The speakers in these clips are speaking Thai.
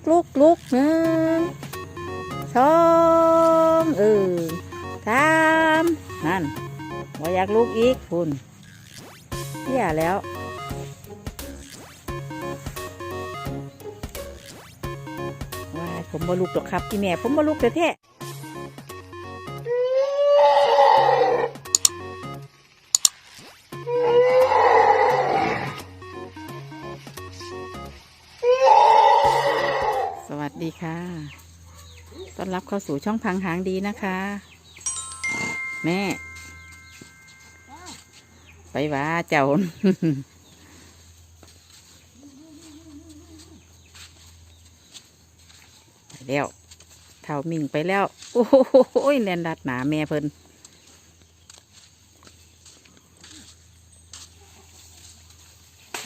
กลุกลุกหนึ่งสองเออสามนั่นบ่อยากลุกอีกคุณเที่ยแล้วว้าผมบ่ลุกหรอกครับพี่แม่ผมบ่ลุกเถอะแท้ อนรับเข้าสู่ช่องพังหางดีนะคะ แม่ ไปว่าเจ้าไปแล้วเท่ามิ่งไปแล้ว โอ้โหแลนดัดหนาแม่เพิ่น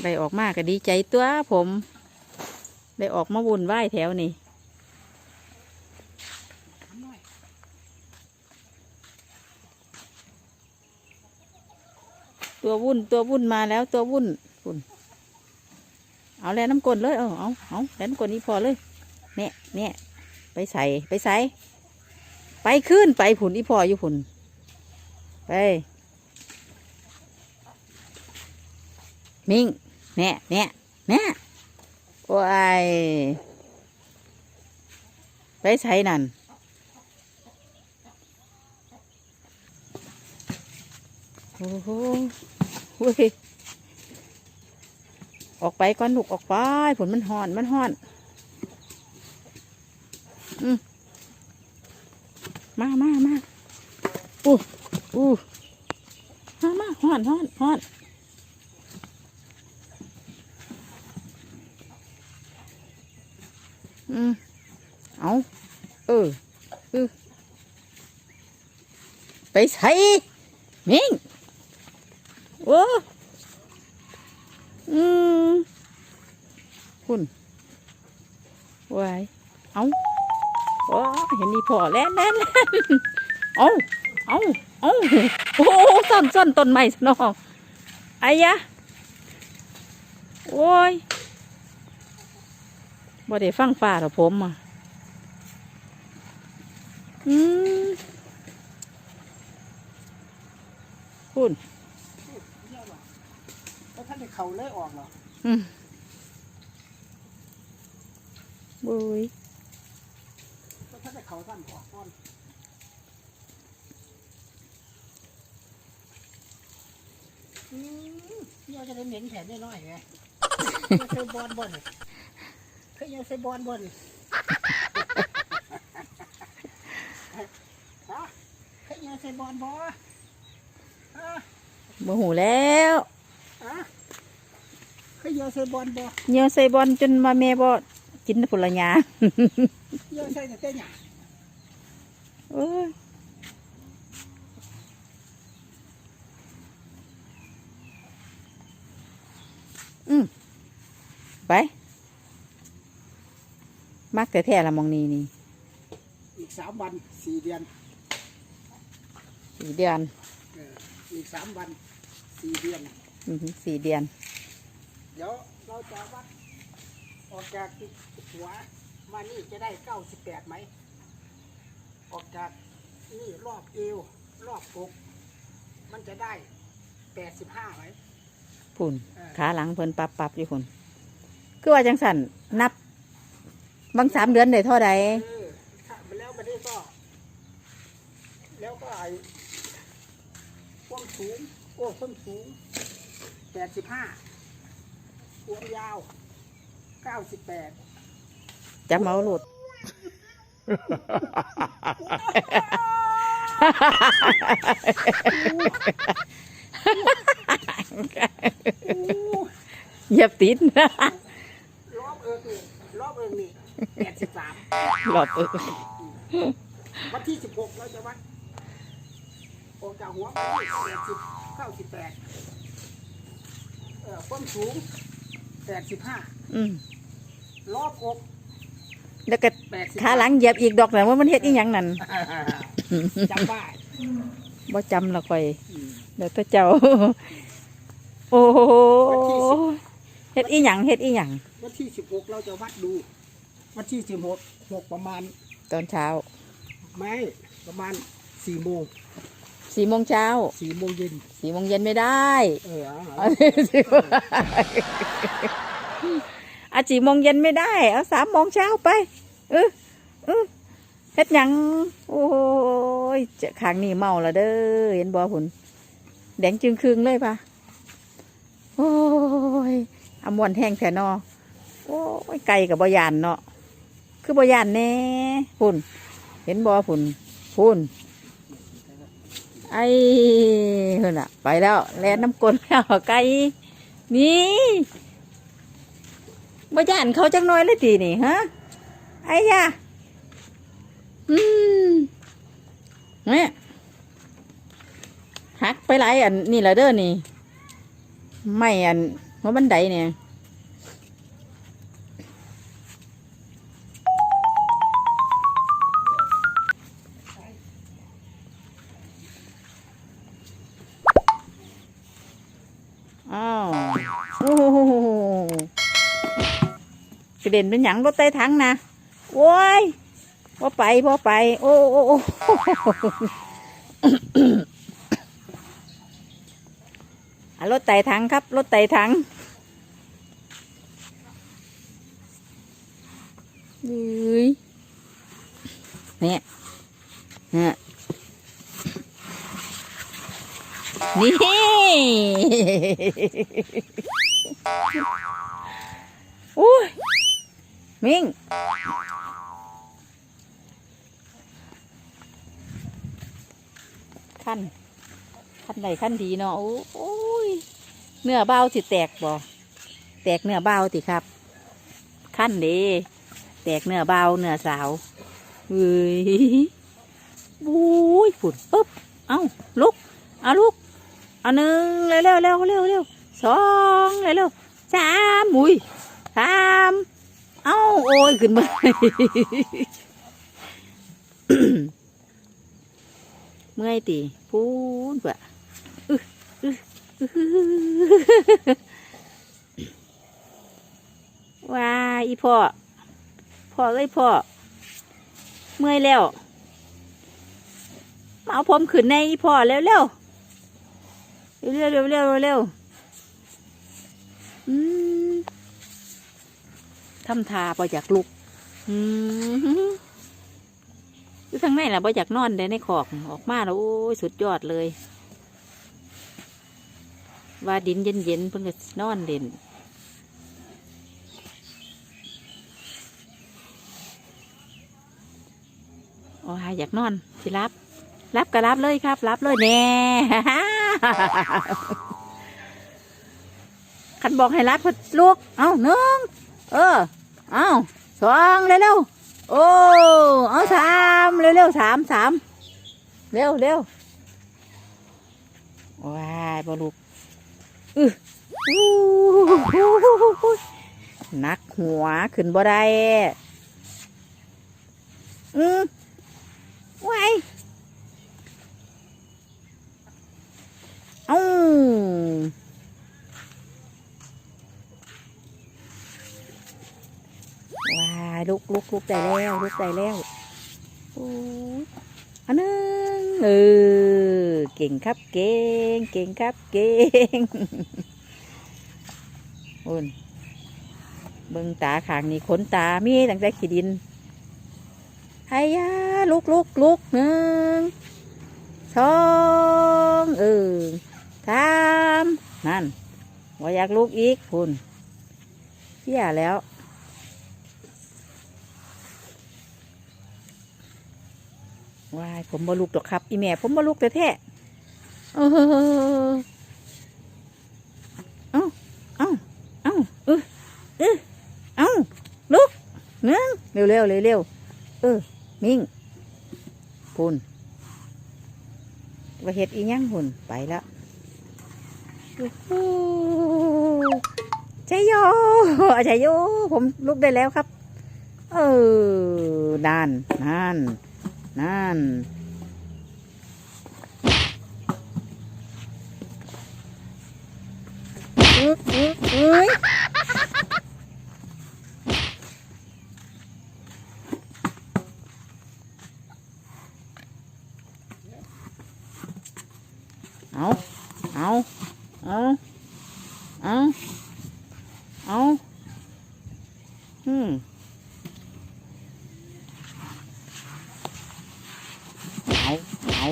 ได้ออกมาก็ดีใจตัวผม ได้ออกมาวุ่นวายแถวนี้ ตัววุ่นตัววุ่นมาแล้วตัววุ่นวุ่นเอาแล้วน้ำกลนเลยเอาเอาเอาแล้วน้ำกลนนี้พอเลยเนี่ยเนี่ยไปใส่ไปใส่ไปขึ้นไปผุนอีพออยู่ผุนไปมิงเนี่ยเนี่ยเนี่ยโอ้ยไปใส่นั่น อ้โหออกไปก่อนลูกออกไปผลมันห่อนมันห่อนมามามาอู้อู้มามาฮ้อนฮ้อนฮ้อนอืมเอาเออเออไปใส่มิง โอ้อืมคุณวายเอาโอ้เห็นนี่พอแล้วแน่นเอาเอาเอาโอ้ซ่อนซ่อนต้นไม้ซะน้องไอ้ยะโอ้ยบ่ได้ฟังป่าหรอผมอะอืมคุณ ได้เข่าเลยออกเหรออืมบุยแล้วท่านได้เข่าสั้นออกก่อนอืมเนี่ยจะได้เหม็นแผลน้อยๆไงยังใส่บอลบอลเคยยังใส่บอลบอลฮะเคยยังใส่บอลบอฮะโมโหแล้ว ฮะเคยยังใส่บอลบอเหนียวใส่บอลจนมาแม่บ่กินผลยายังใส่แต่เต้นหยังโอ้ยอืมไปมักแต่แท้ละมองนี้นี่อีกสามวันสี่เดือนสี่เดือนเอออีกสามวันสี่เดือน อือหือสี่เดือน เดี๋ยวเราจะวัดออกจากหัวมานี่จะได้เก้าสิบแปดไหม ออกจากนี่รอบเอว รอบอกมันจะได้แปดสิบห้าไหมพุ่นเออขาหลังเพิ่นปับปับอยู่พุ่นคือว่าจังสันนับบางสามเดือนได้เท่าใดเออถ้ามันแล้วมันได้ก็ แล้วก็ไอ้ความสูงโอ้ความสูงแปดสิบห้า ความยาวเก้าสิบแปดจะเมาหลุด เหยียบติดรอบเอิงนี่รอบเอิงนี่แปดสิบสามหลบเออวันที่สิบหกเราจะวัดออกจากหัวไปแปดสิบเก้าสิบแปดเอ่อความสูง แปดสิบห้าอืมรอบอกแล้วก็แปดสิบขาหลังเหยียบอีกดอกนะว่ามันเฮ็ดอีหยังนั่นจำได้บ่จำละค่อยอืม เดี๋ยวตัวเจ้า โอ้โหเฮ็ดอีหยังเฮ็ดอีหยังวันที่สิบหกเราจะวัดดู วันที่สิบหกหกประมาณตอนเช้าไม่ประมาณสี่โมง สี่โมงเช้าสี่โมงเย็นสี่โมงเย็นไม่ได้เออเอาเอาสิอาสี่โมงเย็นไม่ได้ เอาสามโมงเช้าไปเออเออเฮ็ดหยัง โอ้ยเจะขางนี่เมาและเด้อเห็นบ่ผุนแดงจึงครึงเลยปะโอ้ยอามวนแห้งแถนอโอ้ยไก่กับบอยานเนาะคือบอยานแน่พุ่น เห็นบ่พุ่นพุ่น ไอ้เฮ้นอะ ไปแล้วแล่นน้ำกลนแล้วไก่นี่บ่ย่านเขาจังน้อยเลยตีนี่ฮะไอ้ยาอืมเนี่ยหักไปหลายอันนี่ละเด้อนี่ ไม่อันหัวบันไดเนี่ย เด็นเป็นหยังรถไต่ถังนะโว้ยพอไปพอไป โอ้โอ้โอ้อะรถไต่ถังครับรถไต่ถังยืยเนี่ยเนี่ยนี่อุ้ย มิงขั้น ขั้นใดขั้นดีเนาะ โอ้ย เนื้อเบ้าสิแตกบ่แตกเนื้อเบ้าสิครับ ขั้นเดีแตกเนื้อเบ้าเนื้อสาวเฮ้ยบุ้ยฝุ่นปุ๊บ เอ้าลุก เอาลุก เอาหนึ่งเร็วเร็วเร็วเร็วสองเร็วเร็วสามอุ้ยสาม เอาโอ้ย ขึ้นมาเมื่อยตีพูนปะว้าอีพ่อ พ่อเอ้ยพ่อ เมื่อยแล้ว มาเอาผมขึ้นในอีพ่อเร็วเร็วเร็วเร็วเร็วเร็วเร็วอืม ทำทาพออยากลุก อืมอยู่ทางไหนล่ะพออยากนอนได้ในขอกออกมาแล้วโอ้ยสุดยอดเลย ว่าดินเย็นเย็นๆเพิ่นก็นอนเด่นโอ้ยอยากนอนสิรับ รับก็รับเลยครับ รับเลยแน่คันบอกให้รับก็ลูก เอาหนึ่ง เออ เอาสองเร็วๆโอ้ เอาสามเร็วๆสามสามเร็วเร็วว้ายบอลูกอื้ออู้หูหนักหัวขึ้นบ่ได้อืมว้เอ้า ว้ายลุกลุกลุกได้แล้วลุกได้แล้วอู้อันนึงเออเก่งครับเก่งเก่งครับเก่งอุ่นเบิ่งตาขางนี่ขนตามีตั้งแต่ขี้ดินไฮยาลุกลุกลุกหนึ่งสองเออสามนั่นว่าอยากลุกอีกคุณเพี้ยแล้ว ว้ายผมบ่ลุกดอกครับ อีแม่ผมบ่ลุกแต่แท้เออเอ้าเอ้าเอ้าเออเออเอ้าลุกหนึ่งเร็วเร็วเร็วเร็วเออมิ่งพุ่นว่าเฮ็ดอีหยังหุ่นไปแล้วโอ้โหชัยโยชัยโย ผมลุกได้แล้วครับ เออนานนาน นั่นอุ๊ยอุ๊ยอุ๊ยเอาเอาเอาเอาเอาอืม เอาเอา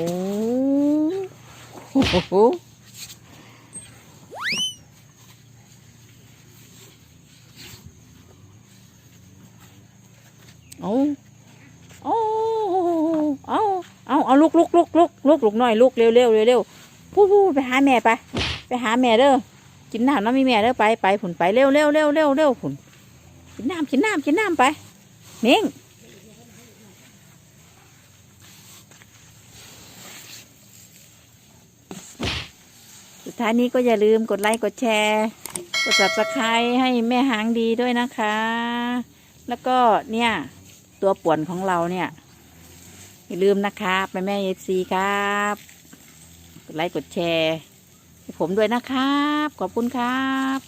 เอาเอาเอาเอาเอาลุกลุกลุกลุกลุกลุกหน่อยลุกเร็วเร็วเร็วเร็วพูดพูดไปหาแม่ไป ไปหาแม่เด้อกินน้ำน้ำมีแม่เด้อไปไปผุนไปเร็วเร็วเร็วเร็วเร็วผุนกินน้ำกินน้ำกินน้ำไปเม้ง ท้ายนี้ก็อย่าลืมกดไลค์กดแชร์ กด subscribe ให้แม่หางดีด้วยนะคะ แล้วก็เนี่ยตัวป่วนของเราเนี่ย อย่าลืมนะคะไปแม่เอฟซีครับ กดไลค์กดแชร์ให้ผมด้วยนะครับ ขอบคุณครับ